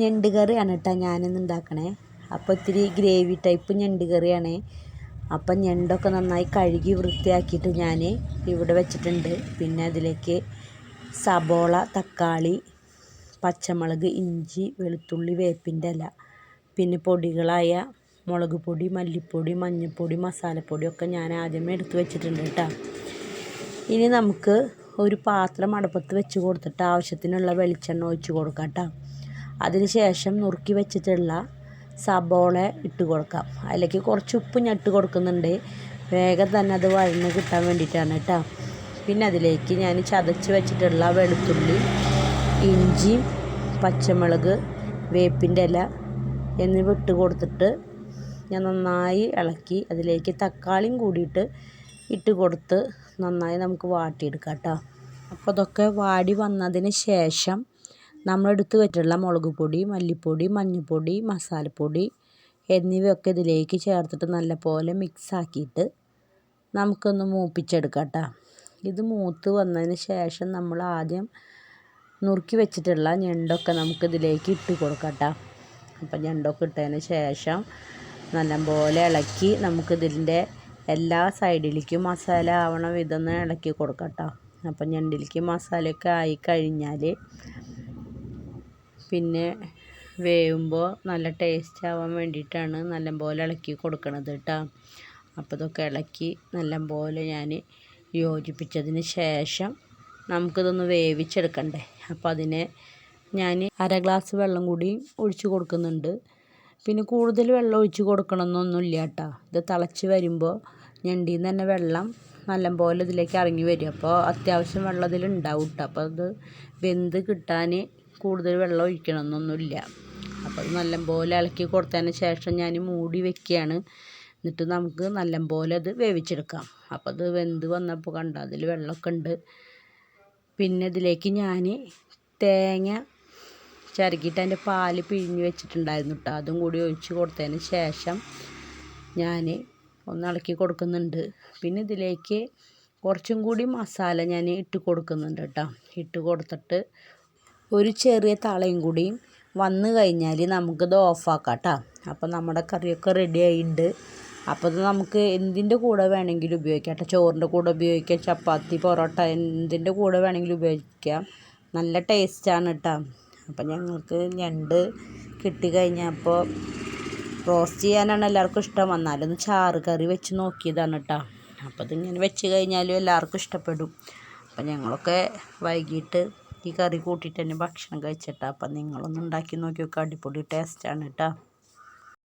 ഞണ്ട് കറിയാണ് കേട്ടോ ഞാനിന്ന് ഉണ്ടാക്കണേ. അപ്പോൾ ഇത്തിരി ഗ്രേവി ടൈപ്പ് ഞണ്ട് കറിയാണ് അപ്പം ഞണ്ടൊക്കെ നന്നായി കഴുകി വൃത്തിയാക്കിയിട്ട് ഞാൻ ഇവിടെ വെച്ചിട്ടുണ്ട്. പിന്നെ അതിലേക്ക് സബോള തക്കാളി പച്ചമുളക് ഇഞ്ചി വെളുത്തുള്ളി വേപ്പിന്റെ ഇല പിന്നെ പൊടികളായ മുളക് പൊടി മല്ലിപ്പൊടി മഞ്ഞൾപ്പൊടി മസാലപ്പൊടി ഒക്കെ ഞാൻ ആദ്യമേ എടുത്ത് വെച്ചിട്ടുണ്ട് കേട്ടോ. ഇനി നമുക്ക് ഒരു പാത്രം അടുപ്പത്ത് വെച്ച് കൊടുത്തിട്ട് ആവശ്യത്തിനുള്ള വെളിച്ചെണ്ണ ഒഴിച്ച് കൊടുക്കാം കേട്ടോ. അതിന് ശേഷം നുറുക്കി വെച്ചിട്ടുള്ള സബോള ഇട്ട് കൊടുക്കാം. അതിലേക്ക് കുറച്ച് ഉപ്പ് ഞാൻ ഇട്ട് കൊടുക്കുന്നുണ്ട്. വേഗം തന്നെ അത് വഴന്ന് കിട്ടാൻ വേണ്ടിയിട്ടാണ് കേട്ടോ. പിന്നെ അതിലേക്ക് ഞാൻ ചതച്ച് വെച്ചിട്ടുള്ള വെളുത്തുള്ളി ഇഞ്ചി പച്ചമുളക് വേപ്പിന്റെ ഇല എന്നിവ ഇട്ട് കൊടുത്തിട്ട് ഞാൻ നന്നായി ഇളക്കി അതിലേക്ക് തക്കാളിയും കൂടിയിട്ട് ഇട്ട് കൊടുത്ത് നന്നായി നമുക്ക് വാട്ടിയെടുക്കാം കേട്ടോ. അപ്പോൾ അതൊക്കെ വാടി വന്നതിന് ശേഷം നമ്മളെടുത്ത് വെച്ചിട്ടുള്ള മുളക് പൊടി മല്ലിപ്പൊടി മഞ്ഞൾപ്പൊടി മസാലപ്പൊടി എന്നിവയൊക്കെ ഇതിലേക്ക് ചേർത്തിട്ട് നല്ലപോലെ മിക്സ് ആക്കിയിട്ട് നമുക്കൊന്ന് മൂപ്പിച്ചെടുക്കാം കേട്ടോ ഇത് മൂത്ത് വന്നതിന് ശേഷം നമ്മൾ ആദ്യം നുറുക്കി വെച്ചിട്ടുള്ള ഞണ്ടൊക്കെ നമുക്ക് ഇതിലേക്ക് ഇട്ട് കൊടുക്കാം കേട്ടോ അപ്പം ഞണ്ടൊക്കെ ഇട്ടതിന് ശേഷം നല്ലപോലെ ഇളക്കി നമുക്കിതിന്റെ എല്ലാ സൈഡിലേക്കും മസാല ആവണ വിധം ഇളക്കി കൊടുക്കാം കേട്ടോ അപ്പം ഞണ്ടിലേക്ക് മസാലയൊക്കെ ആയി കഴിഞ്ഞാൽ പിന്നെ വേവുമ്പോൾ നല്ല ടേസ്റ്റ് ആവാൻ വേണ്ടിയിട്ടാണ് നല്ലപോലെ ഇളക്കി കൊടുക്കണത് കേട്ടോ. അപ്പോൾ ഇതൊക്കെ ഇളക്കി നല്ലപോലെ ഞാൻ യോജിപ്പിച്ചതിന് ശേഷം നമുക്കിതൊന്ന് വേവിച്ചെടുക്കണ്ടേ. അപ്പോൾ അതിനെ ഞാൻ അര ഗ്ലാസ് വെള്ളം കൂടി ഒഴിച്ച് കൊടുക്കുന്നുണ്ട്. പിന്നെ കൂടുതൽ വെള്ളം ഒഴിച്ച് കൊടുക്കണമെന്നൊന്നുമില്ല കേട്ടോ. ഇത് തിളച്ച് വരുമ്പോൾ ഞണ്ടിയിൽ നിന്ന് തന്നെ വെള്ളം നല്ലപോലെ ഇതിലേക്ക് ഇറങ്ങി വരും. അപ്പോൾ അത്യാവശ്യം വെള്ളം ഇതിലുണ്ടാവും കേട്ടോ. അപ്പോൾ അത് വെന്ത് കിട്ടാൻ കൂടുതൽ വെള്ളം ഒഴിക്കണമെന്നൊന്നുമില്ല. അപ്പോൾ അത് നല്ലപോലെ ഇളക്കി കൊടുത്തതിന് ശേഷം ഞാൻ മൂടി വെക്കുകയാണ്. എന്നിട്ട് നമുക്ക് നല്ലപോലെ അത് വേവിച്ചെടുക്കാം. അപ്പോൾ അത് വെന്ത് വന്നപ്പോൾ കണ്ട അതിൽ വെള്ളമൊക്കെ ഉണ്ട്. പിന്നെ ഇതിലേക്ക് ഞാൻ തേങ്ങ ചിരകിയിട്ട് അതിന്റെ പാൽ പിഴിഞ്ഞ് വെച്ചിട്ടുണ്ടായിരുന്നു കേട്ടോ. അതും കൂടി ഒഴിച്ച് കൊടുത്തതിന് ശേഷം ഞാൻ ഒന്ന് ഇളക്കി കൊടുക്കുന്നുണ്ട്. പിന്നെ ഇതിലേക്ക് കുറച്ചും കൂടി മസാല ഞാൻ ഇട്ട് കൊടുക്കുന്നുണ്ട് കേട്ടോ. ഇട്ട് കൊടുത്തിട്ട് ഒരു ചെറിയ തളയും കൂടി വന്നു കഴിഞ്ഞാൽ നമുക്കിത് ഓഫാക്കാം കേട്ടോ അപ്പോൾ നമ്മുടെ കറിയൊക്കെ റെഡി ആയിട്ടുണ്ട്. അപ്പോൾ ഇത് നമുക്ക് എന്തിന്റെ കൂടെ വേണമെങ്കിലും ഉപയോഗിക്കാം കേട്ടോ ചോറിന്റെ കൂടെ ഉപയോഗിക്കാം ചപ്പാത്തി പൊറോട്ട എന്തിന്റെ കൂടെ വേണമെങ്കിലും ഉപയോഗിക്കാം. നല്ല ടേസ്റ്റാണ് കേട്ടോ അപ്പം ഞങ്ങൾക്ക് ഞണ്ട് കിട്ടി കഴിഞ്ഞപ്പോൾ റോസ്റ്റ് ചെയ്യാനാണ് എല്ലാവർക്കും ഇഷ്ടം. വന്നാലൊന്ന് ചാറ് കറി വെച്ച് നോക്കിയതാണ് കേട്ടോ അപ്പോൾ ഇതിങ്ങനെ വെച്ച് കഴിഞ്ഞാലും എല്ലാവർക്കും ഇഷ്ടപ്പെടും. അപ്പം ഞങ്ങളൊക്കെ വൈകിട്ട് ഈ കറി കൂട്ടിയിട്ട് തന്നെ ഭക്ഷണം കഴിച്ചിട്ടാണ് അപ്പം നിങ്ങളൊന്ന് ഉണ്ടാക്കി നോക്കി നോക്കുക അടിപൊളി ടേസ്റ്റാണ് കേട്ടോ